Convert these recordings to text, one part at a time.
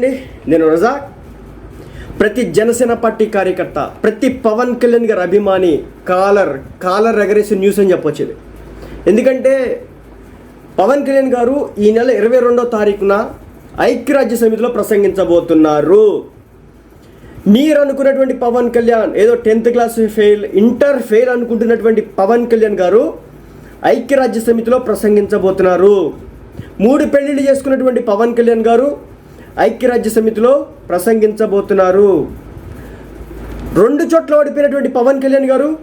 అండి నేను రజాక్. ప్రతి జనసేన పార్టీ కార్యకర్త ప్రతి పవన్ కళ్యాణ్ గారి అభిమాని కాలర్ కాలర్ ఎగరేసి న్యూస్ అని చెప్పొచ్చు ఇది ఎందుకంటే పవన్ కళ్యాణ్ గారు ఈ నెల ఇరవై రెండో తారీఖున ఐక్యరాజ్య సమితిలో ప్రసంగించబోతున్నారు. మీరు అనుకున్నటువంటి పవన్ కళ్యాణ్ ఏదో tenth class fail inter fail అనుకుంటున్నటువంటి Pawan Kalyan గారు ఐక్యరాజ్య సమితిలో ప్రసంగించబోతున్నారు. మూడు పెళ్ళిళ్ళు చేసుకున్నటువంటి పవన్ కళ్యాణ్ గారు ఐక్యరాజ్య సమితిలో ప్రసంగించబోతున్నారు. రెండు చోట్ల ఓడిపోయినటువంటి పవన్ కళ్యాణ్ గారు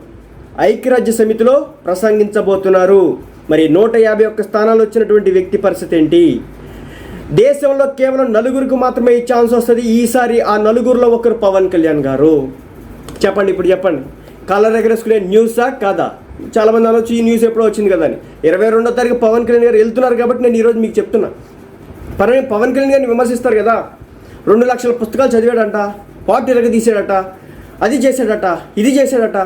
ఐక్యరాజ్య సమితిలో ప్రసంగించబోతున్నారు. మరి నూట యాభై ఒక్క స్థానాలు వచ్చినటువంటి వ్యక్తి పరిస్థితి ఏంటి? దేశంలో కేవలం నలుగురికి మాత్రమే ఈ ఛాన్స్ వస్తుంది. ఈసారి ఆ నలుగురిలో ఒకరు పవన్ కళ్యాణ్ గారు. చెప్పండి ఇప్పుడు చెప్పండి. కలర్ ఎగరేసుకునే న్యూసా కాదా? చాలా మంది అనొచ్చు ఈ న్యూస్ ఎప్పుడో వచ్చింది కదా అని. ఇరవై రెండో తారీఖు పవన్ కళ్యాణ్ గారు వెళ్తున్నారు కాబట్టి నేను ఈరోజు మీకు చెప్తున్నా. పరమే పవన్ కళ్యాణ్ గారిని విమర్శిస్తారు కదా. రెండు లక్షల పుస్తకాలు చదివాడంట పార్టీ ఎరగ తీసాడట అది చేశాడట ఇది చేశాడట.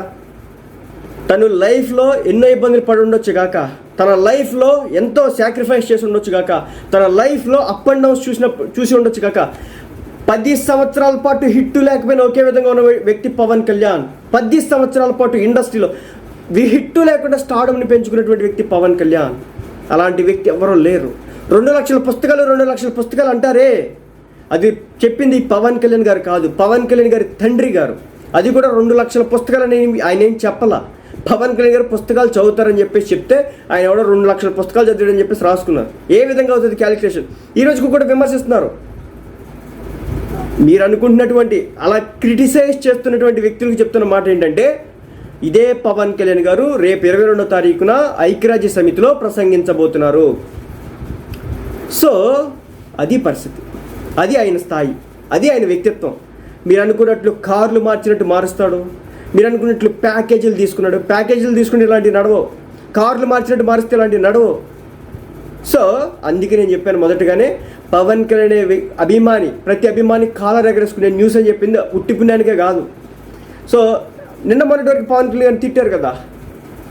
తను లైఫ్లో ఎన్నో ఇబ్బందులు పడి ఉండొచ్చు కాక తన లైఫ్లో ఎంతో సాక్రిఫైస్ చేసి ఉండొచ్చు కాక తన లైఫ్లో అప్ అండ్ డౌన్స్ చూసిన చూసి ఉండొచ్చు కాక పది సంవత్సరాల పాటు హిట్ లేకపోయినా ఒకే విధంగా ఉన్న వ్యక్తి పవన్ కళ్యాణ్. పది సంవత్సరాల పాటు ఇండస్ట్రీలో హిట్టు లేకుండా స్టార్డమ్ని పెంచుకున్నటువంటి వ్యక్తి పవన్ కళ్యాణ్. అలాంటి వ్యక్తి ఎవరూ లేరు. రెండు లక్షల పుస్తకాలు రెండు లక్షల పుస్తకాలు అంటారే. అది చెప్పింది పవన్ కళ్యాణ్ గారు కాదు. పవన్ కళ్యాణ్ గారి తండ్రి గారు. అది కూడా రెండు లక్షల పుస్తకాలు అని ఆయన ఏం చెప్పలా? పవన్ కళ్యాణ్ గారు పుస్తకాలు చదువుతారని చెప్పేసి చెప్తే ఆయన ఎవడో రెండు లక్షల పుస్తకాలు చదివాడని చెప్పేసి రాసుకున్నారు. ఏ విధంగా అవుతుంది క్యాలిక్యులేషన్? ఈ రోజుకు కూడా విమర్శిస్తున్నారు. మీరు అనుకుంటున్నటువంటి అలా క్రిటిసైజ్ చేస్తున్నటువంటి వ్యక్తులకు చెప్తున్న మాట ఏంటంటే ఇదే పవన్ కళ్యాణ్ గారు రేపు ఇరవై రెండో తారీఖున ఐక్యరాజ్య సమితిలో ప్రసంగించబోతున్నారు. సో అది పరిస్థితి. అది ఆయన స్థాయి. అది ఆయన వ్యక్తిత్వం. మీరు అనుకున్నట్లు కార్లు మార్చినట్టు మారుస్తాడు. మీరు అనుకున్నట్లు ప్యాకేజీలు తీసుకున్నాడు. ప్యాకేజీలు తీసుకుని ఇలాంటివి నడవవు కార్లు మార్చినట్టు మారిస్తే ఇలాంటివి నడవవు సో అందుకే నేను చెప్పాను మొదటగానే పవన్ కళ్యాణ్ అనే అభిమాని ప్రతి అభిమాని కాలర్ ఎగరేసుకునే న్యూస్ అని చెప్పింది ఉట్టిపుణ్యానికే కాదు. సో నిన్న మొన్నటి వరకు పవన్ కళ్యాణ్ తిట్టారు కదా.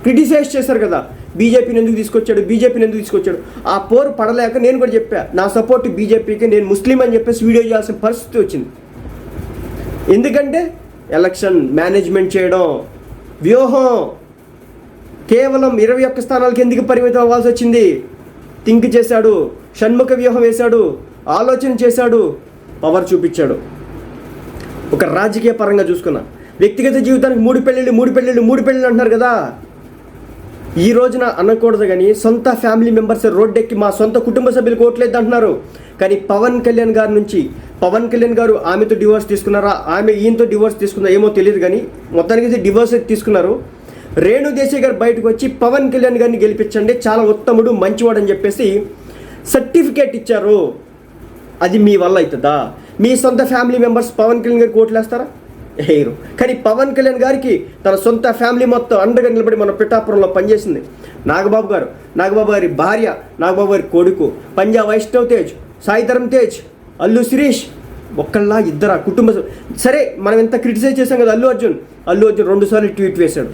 క్రిటిసైజ్ చేశారు కదా. బీజేపీని ఎందుకు తీసుకొచ్చాడు? బీజేపీని ఎందుకు తీసుకొచ్చాడు? ఆ పోరు పడలేక నేను కూడా చెప్పా నా సపోర్ట్ బీజేపీకి నేను ముస్లిం అని చెప్పేసి వీడియో చేయాల్సిన పరిస్థితి వచ్చింది. ఎందుకంటే ఎలక్షన్ మేనేజ్మెంట్ చేయడం వ్యూహం కేవలం ఇరవై ఒక్క స్థానాలకి ఎందుకు పరిమితం అవ్వాల్సి వచ్చింది? థింక్ చేశాడు షణ్ముఖ వ్యూహం వేశాడు ఆలోచన చేశాడు పవర్ చూపించాడు. ఒక రాజకీయ పరంగా చూసుకున్నా. వ్యక్తిగత జీవితానికి మూడు పెళ్ళిళ్ళు మూడు పెళ్ళిళ్ళు మూడు పెళ్ళిళ్ళు అంటున్నారు కదా? ఈ రోజున అనకూడదు కానీ సొంత ఫ్యామిలీ మెంబర్స్ రోడ్డెక్కి మా సొంత కుటుంబ సభ్యులకు ఓట్లేదు అంటున్నారు కానీ పవన్ కళ్యాణ్ గారి నుంచి పవన్ కళ్యాణ్ గారు ఆమెతో డివోర్స్ తీసుకున్నారా? ఆమె ఈయనతో డివోర్స్ తీసుకున్నారా ఏమో తెలియదు కానీ మొత్తానికి అయితే డివోర్స్ తీసుకున్నారు. రేణు దేశాయ్ గారు బయటకు వచ్చి పవన్ కళ్యాణ్ గారిని గెలిపించండి చాలా ఉత్తముడు మంచివాడు అని చెప్పేసి సర్టిఫికేట్ ఇచ్చారు. అది మీ వల్ల అవుతుందా? మీ సొంత ఫ్యామిలీ మెంబర్స్ పవన్ కళ్యాణ్ గారికి ఓట్లేస్తారా? వేయరు కానీ పవన్ కళ్యాణ్ గారికి తన సొంత ఫ్యామిలీ మొత్తం అండగా నిలబడి మన పిఠాపురంలో పనిచేసింది. నాగబాబు గారు నాగబాబు గారి భార్య నాగబాబు గారి కొడుకు పంజాబ్ వైష్ణవ్ తేజ్ సాయిధరం తేజ్ అల్లు శిరీష్ ఒక్కళ్ళ ఇద్దరా కుటుంబ సరే మనం ఎంత క్రిటిసైజ్ చేసాం కదా అల్లు అర్జున్? అల్లు అర్జున్ రెండుసార్లు ట్వీట్ వేశాడు.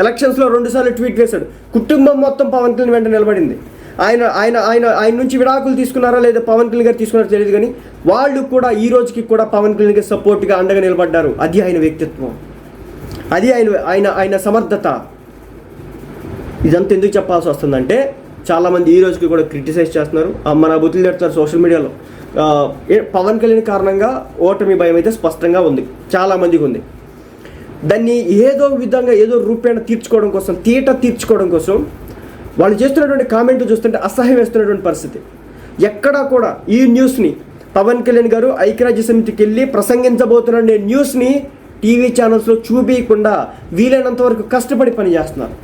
ఎలక్షన్స్లో రెండుసార్లు ట్వీట్ వేశాడు. కుటుంబం మొత్తం పవన్ కళ్యాణ్ వెంట నిలబడింది. ఆయన ఆయన ఆయన ఆయన నుంచి విడాకులు తీసుకున్నారా లేదా పవన్ కళ్యాణ్ గారు తీసుకున్నారో తెలియదు కానీ వాళ్ళు కూడా ఈ రోజుకి కూడా పవన్ కళ్యాణ్ గారు సపోర్ట్గా అండగా నిలబడ్డారు. అది ఆయన వ్యక్తిత్వం. అది ఆయన ఆయన ఆయన సమర్థత. ఇదంతా ఎందుకు చెప్పాల్సి వస్తుందంటే చాలామంది ఈ రోజుకి కూడా క్రిటిసైజ్ చేస్తున్నారు. మన బుద్ధులు తెడతారు సోషల్ మీడియాలో ఏ- పవన్ కళ్యాణ్ కారణంగా ఓటమి భయం అయితే స్పష్టంగా ఉంది. చాలామందికి ఉంది. దాన్ని ఏదో విధంగా ఏదో రూపేణ తీర్చుకోవడం కోసం తీట తీర్చుకోవడం కోసం వాళ్ళు చేస్తున్నటువంటి కామెంట్ చూస్తుంటే అసహ్యం వేస్తున్నటువంటి పరిస్థితి. ఎక్కడా కూడా ఈ న్యూస్ని పవన్ కళ్యాణ్ గారు ఐక్యరాజ్య సమితికి వెళ్ళి ప్రసంగించబోతున్న న్యూస్ని టీవీ ఛానల్స్లో చూపించకుండా వీలైనంత వరకు కష్టపడి పని చేస్తున్నారు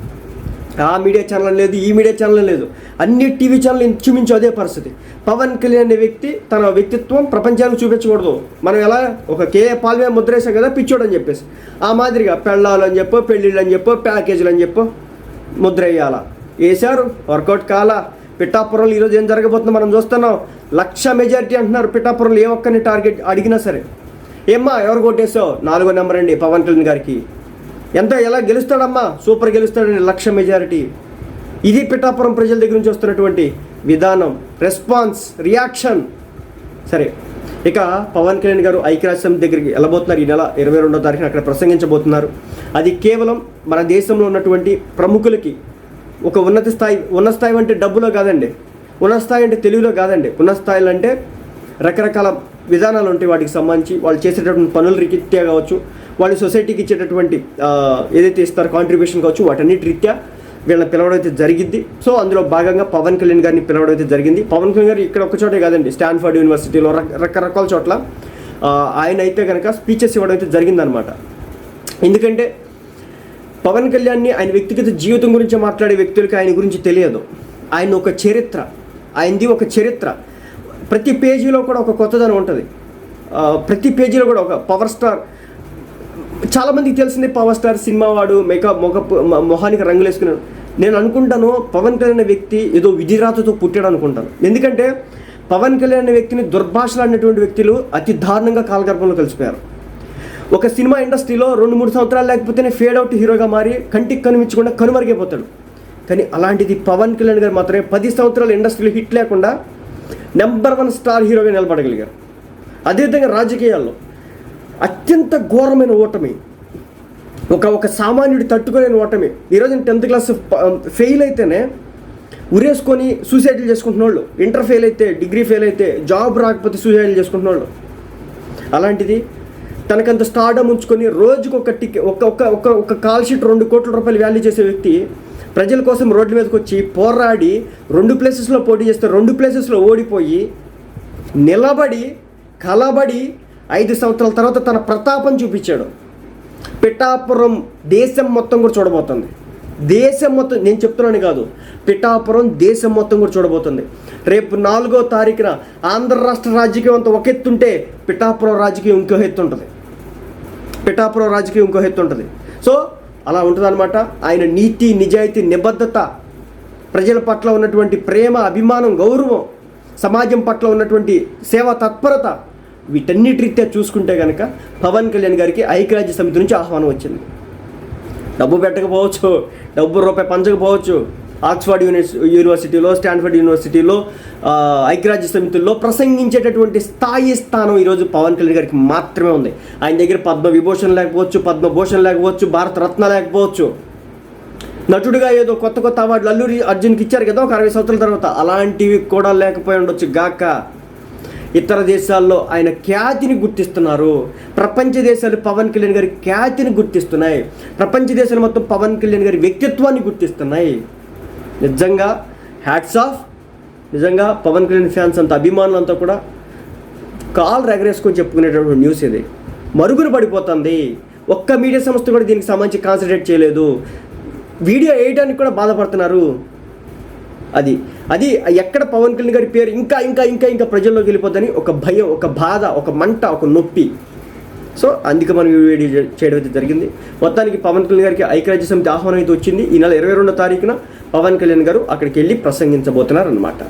ఆ మీడియా ఛానల్ లేదు ఈ మీడియా ఛానల్ లేదు. అన్ని టీవీ ఛానల్ ఇంచుమించు అదే పరిస్థితి. పవన్ కళ్యాణ్ అనే వ్యక్తి తన వ్యక్తిత్వం ప్రపంచానికి చూపించకూడదు. మనం ఎలా ఒక కేఏ పాల్వే ముద్రేసాం ముద్ర కదా పిచ్చోడు అని చెప్పేసి. ఆ మాదిరిగా పెళ్ళాలు అని చెప్పో పెళ్ళిళ్ళు అని చెప్పో ప్యాకేజీలు అని చెప్పో ముద్ర వేయాలా వేశారు. వర్కౌట్ కాలా. పిఠాపురంలో ఈరోజు ఏం జరగబోతుందో మనం చూస్తున్నాం. లక్ష మెజారిటీ అంటున్నారు. పిఠాపురంలో ఏ ఒక్కరిని టార్గెట్ అడిగినా సరే. ఏమ్మా ఎవరు కొట్టేసావు నాలుగో నెంబర్ అండి పవన్ కళ్యాణ్ గారికి. ఎంత ఎలా గెలుస్తాడమ్మా? సూపర్ గెలుస్తాడండి లక్ష మెజారిటీ. ఇది పిఠాపురం ప్రజల దగ్గర నుంచి వస్తున్నటువంటి విధానం. Response reaction. సరే ఇక పవన్ కళ్యాణ్ గారు ఐక్యరాజ్య సమితి దగ్గరికి వెళ్ళబోతున్నారు. ఈ నెల ఇరవై రెండో తారీఖున అక్కడ ప్రసంగించబోతున్నారు. అది కేవలం మన దేశంలో ఉన్నటువంటి ప్రముఖులకి ఒక ఉన్నత స్థాయి ఉన్నత స్థాయి అంటే డబ్బులో కాదండి. ఉన్నత స్థాయి అంటే తెలుగులో కాదండి. ఉన్నత స్థాయిలు అంటే రకరకాల విధానాలు ఉంటాయి వాటికి సంబంధించి. వాళ్ళు చేసేటటువంటి పనులు రీత్యా కావచ్చు వాళ్ళు సొసైటీకి ఇచ్చేటటువంటి ఏదైతే ఇస్తారో కాంట్రిబ్యూషన్ కావచ్చు వాటన్నిటి రీత్యా వీళ్ళని పిలవడం అయితే జరిగింది సో అందులో భాగంగా పవన్ కళ్యాణ్ గారిని పిలవడం అయితే జరిగింది. పవన్ కళ్యాణ్ గారు ఇక్కడ ఒక చోటే కాదండి. స్టాన్ఫర్డ్ యూనివర్సిటీలో రకరకాల చోట్ల ఆయన అయితే కనుక స్పీచెస్ ఇవ్వడం అయితే జరిగిందనమాట. ఎందుకంటే పవన్ కళ్యాణ్ని ఆయన వ్యక్తిగత జీవితం గురించి మాట్లాడే వ్యక్తులకి ఆయన గురించి తెలియదు. ఆయన ఒక చరిత్ర. ఆయనది ఒక చరిత్ర. ప్రతి పేజీలో కూడా ఒక కొత్తదనం ఉంటుంది. ప్రతి పేజీలో కూడా ఒక పవర్ స్టార్. చాలామందికి తెలిసింది పవర్ స్టార్ సినిమా వాడు మేకప్ మొగ మొహానికి రంగులు వేసుకున్నాడు. నేను అనుకుంటాను పవన్ కళ్యాణ్ అనే వ్యక్తి ఏదో విధిరాతతో పుట్టాడు అనుకుంటాను. ఎందుకంటే పవన్ కళ్యాణ్ అనే వ్యక్తిని దుర్భాషలాడినటువంటి వ్యక్తులు అతి దారుణంగా కాలగర్భంలో కలిసిపోయారు. ఒక సినిమా ఇండస్ట్రీలో రెండు మూడు సంవత్సరాలు లేకపోతేనే ఫేడ్ అవుట్ హీరోగా మారి కంటికి కనిపించకుండా కనుమరుగైపోతాడు. కానీ అలాంటిది పవన్ కళ్యాణ్ గారు మాత్రమే పది సంవత్సరాలు ఇండస్ట్రీలో హిట్ లేకుండా నెంబర్ వన్ స్టార్ హీరోగా నిలబడగలిగారు. అదేవిధంగా రాజకీయాల్లో అత్యంత ఘోరమైన ఓటమి ఒక ఒక సామాన్యుడి తట్టుకోలేని ఓటమి. ఈరోజు టెన్త్ క్లాస్ ఫెయిల్ అయితేనే ఉరేసుకొని సూసైడ్లు చేసుకుంటున్న వాళ్ళు ఇంటర్ ఫెయిల్ అయితే డిగ్రీ ఫెయిల్ అయితే జాబ్ రాకపోతే సూసైడ్లు చేసుకుంటున్న వాళ్ళు అలాంటిది తనకంత స్టార్డమ్ ఉంచుకొని రోజుకు ఒక టిక్ ఒక ఒక ఒక ఒక కాల్ షీట్ రెండు కోట్ల రూపాయలు వాల్యూ చేసే వ్యక్తి ప్రజల కోసం రోడ్ల మీదకి వచ్చి పోరాడి రెండు ప్లేసెస్లో పోటీ చేస్తే రెండు ప్లేసెస్లో ఓడిపోయి నిలబడి కలబడి ఐదు సంవత్సరాల తర్వాత తన ప్రతాపం చూపించాడు. పిఠాపురం దేశం మొత్తం కూడా చూడబోతుంది. దేశం మొత్తం నేను చెప్తున్నాను కాదు పిఠాపురం దేశం మొత్తం కూడా చూడబోతుంది. రేపు నాలుగో తారీఖున ఆంధ్ర రాష్ట్ర రాజకీయం అంతా ఒక ఎత్తుంటే పిఠాపురం రాజకీయం ఇంకో ఎత్తు ఉంటుంది. పిఠాపురం రాజకీయం ఇంకో ఎత్తు ఉంటుంది. సో అలా ఉంటుందన్నమాట. ఆయన నీతి నిజాయితీ నిబద్ధత ప్రజల పట్ల ఉన్నటువంటి ప్రేమ అభిమానం గౌరవం సమాజం పట్ల ఉన్నటువంటి సేవా తత్పరత వీటన్నిటిరీత్యా చూసుకుంటే కనుక పవన్ కళ్యాణ్ గారికి ఐక్యరాజ్య సమితి నుంచి ఆహ్వానం వచ్చింది. డబ్బు పెట్టకపోవచ్చు డబ్బు రూపాయి పంచకపోవచ్చు ఆక్స్ఫర్డ్ యూనివర్సి యూనివర్సిటీలో స్టాన్ఫర్డ్ యూనివర్సిటీలో ఐక్యరాజ్య సమితుల్లో ప్రసంగించేటటువంటి స్థాయి స్థానం ఈరోజు పవన్ కళ్యాణ్ గారికి మాత్రమే ఉంది. ఆయన దగ్గర పద్మ విభూషణ్ లేకపోవచ్చు పద్మభూషణ్ లేకపోవచ్చు భారత రత్న లేకపోవచ్చు. నటుడిగా ఏదో కొత్త కొత్త అవార్డులు అల్లూరి అర్జున్కి ఇచ్చారు కదా ఒక అరవై సంవత్సరాల తర్వాత. అలాంటివి కూడా లేకపోయి ఉండొచ్చు గాక. ఇతర దేశాల్లో ఆయన ఖ్యాతిని గుర్తిస్తున్నారు. ప్రపంచ దేశాలు పవన్ కళ్యాణ్ గారి ఖ్యాతిని గుర్తిస్తున్నాయి. ప్రపంచ దేశాలు మొత్తం పవన్ కళ్యాణ్ గారి వ్యక్తిత్వాన్ని గుర్తిస్తున్నాయి. నిజంగా హ్యాట్స్ ఆఫ్ నిజంగా పవన్ కళ్యాణ్ ఫ్యాన్స్ అంత అభిమానులంతా కూడా కాల్ రెగరేసుకొని చెప్పుకునేటటువంటి న్యూస్ ఇది. మరుగున పడిపోతుంది. ఒక్క మీడియా సంస్థ కూడా దీనికి సంబంధించి కాన్సన్ట్రేట్ చేయలేదు. వీడియో వేయడానికి కూడా బాధపడుతున్నారు. అది అది ఎక్కడ పవన్ కళ్యాణ్ గారి పేరు ఇంకా ఇంకా ఇంకా ఇంకా ప్రజల్లోకి వెళ్ళిపోద్దని ఒక భయం ఒక బాధ ఒక మంట ఒక నొప్పి. సో అందుకే మనం వీడియో చేయడం అయితే జరిగింది. మొత్తానికి పవన్ కళ్యాణ్ గారికి ఐక్యరాజ్య సమితి ఆహ్వానం అయితే వచ్చింది. ఈ నెల ఇరవై రెండో తారీఖున పవన్ కళ్యాణ్ గారు అక్కడికి వెళ్ళి ప్రసంగించబోతున్నారు అనమాట